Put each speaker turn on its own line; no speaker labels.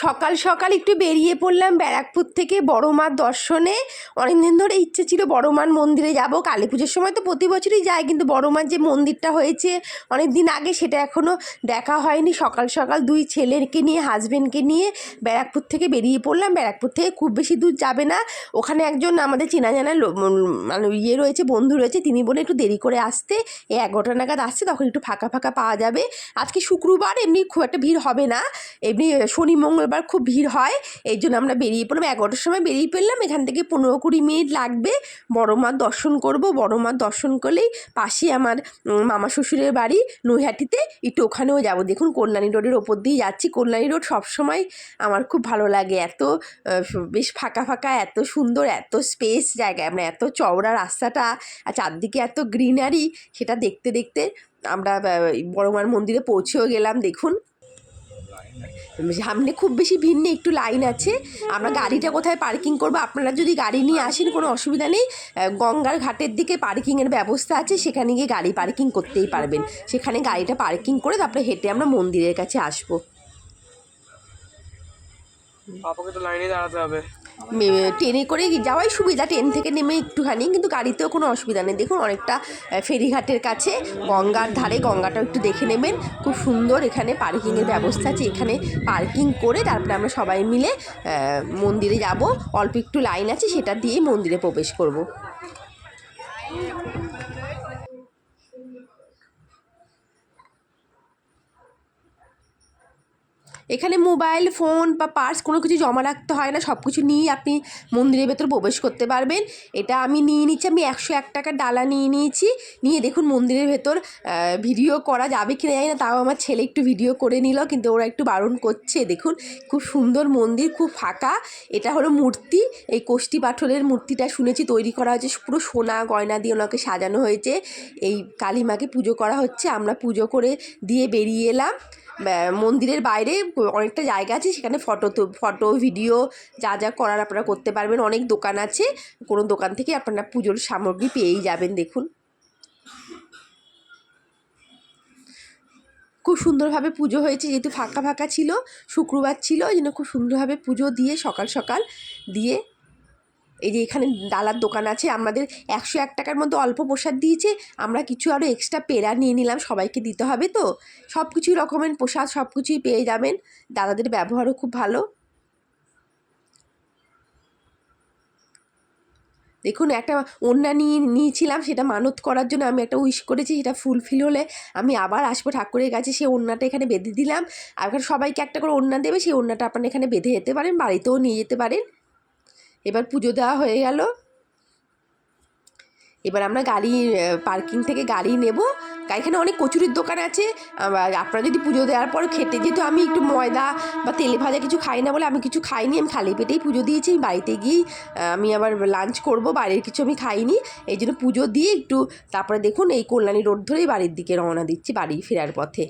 সকাল সকাল একটু বেরিয়ে পড়লাম ব্যারাকপুর থেকে বড় মার দর্শনে। অনেকদিন ধরে ইচ্ছে ছিল বড় মার মন্দিরে যাব। কালী পুজোর সময় তো প্রতি বছরই যাই কিন্তু বড় মার যে মন্দিরটা হয়েছে অনেক দিন আগে সেটা এখনও দেখা হয়নি। সকাল সকাল দুই ছেলেকে নিয়ে হাজবেন্ডকে নিয়ে ব্যারাকপুর থেকে বেরিয়ে পড়লাম। ব্যারাকপুর থেকে খুব বেশি দূর যাবে না। ওখানে একজন আমাদের চেনা জানা মানে ইয়ে রয়েছে, বন্ধু রয়েছে, তিনি বলে একটু দেরি করে আসতে। এই এগারোটা নাগাদ আসছে, তখন একটু ফাঁকা ফাঁকা পাওয়া যাবে। আজকে শুক্রবার, এমনি খুব একটা ভিড় হবে না। এমনি শনি মঙ্গলবার খুব ভিড় হয় এই জন্য আমরা বেরিয়ে পড়লাম। এগারোটার সময় বেরিয়ে পড়লাম, এখান থেকে পনেরো কুড়ি মিনিট লাগবে। বড় মার দর্শন করব, বড় মার দর্শন করলেই পাশে আমার মামা শ্বশুরের বাড়ি, নৈহাটিতে, একটু ওখানেও যাব। দেখুন কল্যাণী রোডের ওপর দিয়ে যাচ্ছি। কল্যাণী রোড সবসময় আমার খুব ভালো লাগে। এত বেশ ফাঁকা ফাঁকা, এত সুন্দর, এত স্পেস জায়গায়। আমরা এত চওড়া রাস্তাটা, আর চারদিকে এত গ্রিনারি, সেটা দেখতে দেখতে আমরা বড়মার মন্দিরে পৌঁছেও গেলাম। দেখুন সামনে খুব বেশি ভিন্ন নেই, একটু লাইন আছে। আমরা গাড়িটা কোথায় পার্কিং করব? আপনারা যদি গাড়ি নিয়ে আসেন, কোনো অসুবিধা নেই। গঙ্গার ঘাটের দিকে পার্কিংয়ের ব্যবস্থা আছে, সেখানে গিয়ে গাড়ি পার্কিং করতেই পারবেন। সেখানে গাড়িটা পার্কিং করে তারপরে হেঁটে আমরা মন্দিরের কাছে আসব।
পাপাকে তো লাইনে দাঁড়াতে হবে।
ট্রেনে করে যাওয়াই সুবিধা, ট্রেন থেকে নেমে একটুখানি, কিন্তু গাড়িতেও কোনো অসুবিধা নেই। দেখুন, অনেকটা ফেরিঘাটের কাছে, গঙ্গার ধারে, গঙ্গাটাও একটু দেখে নেবেন। খুব সুন্দর এখানে পার্কিংয়ের ব্যবস্থা আছে। এখানে পার্কিং করে তারপরে আমরা সবাই মিলে মন্দিরে যাব। অল্প একটু লাইন আছে, সেটা দিয়েই মন্দিরে প্রবেশ করব। এখানে মোবাইল, ফোন বা পার্স কোনো কিছু জমা রাখতে হয় না। সব কিছু নিয়েই আপনি মন্দিরের ভেতর প্রবেশ করতে পারবেন। এটা আমি নিয়ে নিচ্ছি, আমি একশো এক টাকার ডালা নিয়ে নিয়েছি। নিয়ে দেখুন মন্দিরের ভেতর ভিডিও করা যাবে কি না জানি না, তাও আমার ছেলে একটু ভিডিও করে নিল, কিন্তু ওরা একটু বারণ করছে। দেখুন, খুব সুন্দর মন্দির, খুব ফাঁকা। এটা হলো মূর্তি, এই কোষ্ঠী পাথরের মূর্তিটা শুনেছি, তৈরি করা হয়েছে, পুরো সোনা গয়না দিয়ে ওনাকে সাজানো হয়েছে। এই কালী মাকে পুজো করা হচ্ছে, আমরা পুজো করে দিয়ে বেরিয়ে এলাম। মন্দিরের বাইরে অনেকটা জায়গা আছে, সেখানে ফটো ফটো, ভিডিও যা যা করার আপনারা করতে পারবেন। অনেক দোকান আছে, কোনো দোকান থেকে আপনারা পুজোর সামগ্রী পেয়েই যাবেন, দেখুন। খুব সুন্দরভাবে পুজো হয়েছে, যেহেতু ফাঁকা ফাঁকা ছিল, শুক্রবার ছিল ওই জন্য খুব সুন্দরভাবে পুজো দিয়ে সকাল সকাল দিয়ে এই যে এখানে ডালার দোকান আছে, আমাদের একশো এক টাকার মতো অল্প প্রসাদ দিয়েছে, আমরা কিছু আরও এক্সট্রা পেড়া নিয়ে নিলাম, সবাইকে দিতে হবে তো? সব কিছুই রকমের প্রসাদ সব কিছুই পেয়ে যাবেন, দাদাদের ব্যবহারও খুব ভালো। দেখুন, একটা ওড়না নিয়ে নিয়েছিলাম, সেটা মানত করার জন্য আমি একটা উইশ করেছি, সেটা ফুলফিল হলে আমি আবার আসব ঠাকুরের কাছে, সেই ওড়নাটা এখানে বেঁধে দিলাম। আর এখানে সবাইকে একটা করে ওড়না দেবে, সেই ওড়নাটা আপনারা এখানে বেঁধে যেতে পারেন, বাড়িতেও নিয়ে যেতে পারেন। এবার পুজো দেওয়া হয়ে গেল। এবার আমরা গাড়ি পার্কিং থেকে গাড়ি নেব। এখানে অনেক কচুরির দোকান আছে। আপনারা যদি পুজো দেওয়ার পর খেতে যেহেতু আমি একটু ময়দা বা তেলে ভাজা কিছু খাই না বলে আমি কিছু খাইনি, আমি খালি পেটেই পুজো দিয়েছি। আমি বাড়িতে গিয়েই, আমি আবার লাঞ্চ করব, বাইরের কিছু আমি খাইনি। এই জন্য পুজো দিয়ে একটু, তারপরে দেখুন এই কল্যাণী রোড ধরেই বাড়ির দিকে রওনা দিচ্ছি বাড়ি ফেরার পথে।